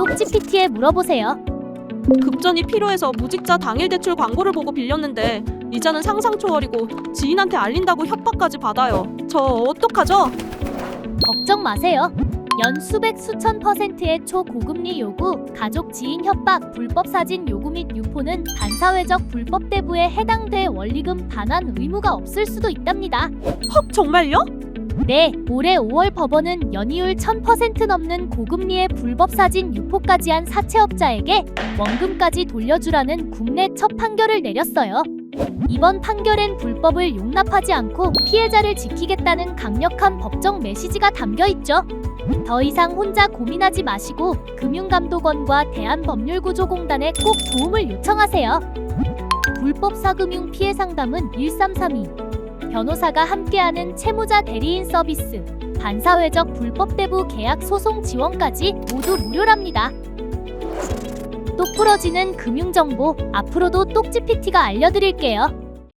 똑GPT에 물어보세요. 급전이 필요해서 무직자 당일 대출 광고를 보고 빌렸는데 이자는 상상 초월이고 지인한테 알린다고 협박까지 받아요. 저 어떡하죠? 걱정 마세요. 연 수백 수천 퍼센트의 초고금리 요구, 가족 지인 협박, 불법 사진 요구 및 유포는 반사회적 불법 대부에 해당돼 원리금 반환 의무가 없을 수도 있답니다. 헉 정말요? 네, 올해 5월 법원은 연이율 1000% 넘는 고금리의 불법 사진 유포까지 한 사채업자에게 원금까지 돌려주라는 국내 첫 판결을 내렸어요. 이번 판결엔 불법을 용납하지 않고 피해자를 지키겠다는 강력한 법정 메시지가 담겨 있죠. 더 이상 혼자 고민하지 마시고 금융감독원과 대한법률구조공단에 꼭 도움을 요청하세요. 불법 사금융 피해 상담은 1332 변호사가 함께하는 채무자 대리인 서비스, 반사회적 불법 대부 계약 소송 지원까지 모두 무료랍니다. 똑 부러지는 금융 정보 앞으로도 똑GPT가 알려드릴게요.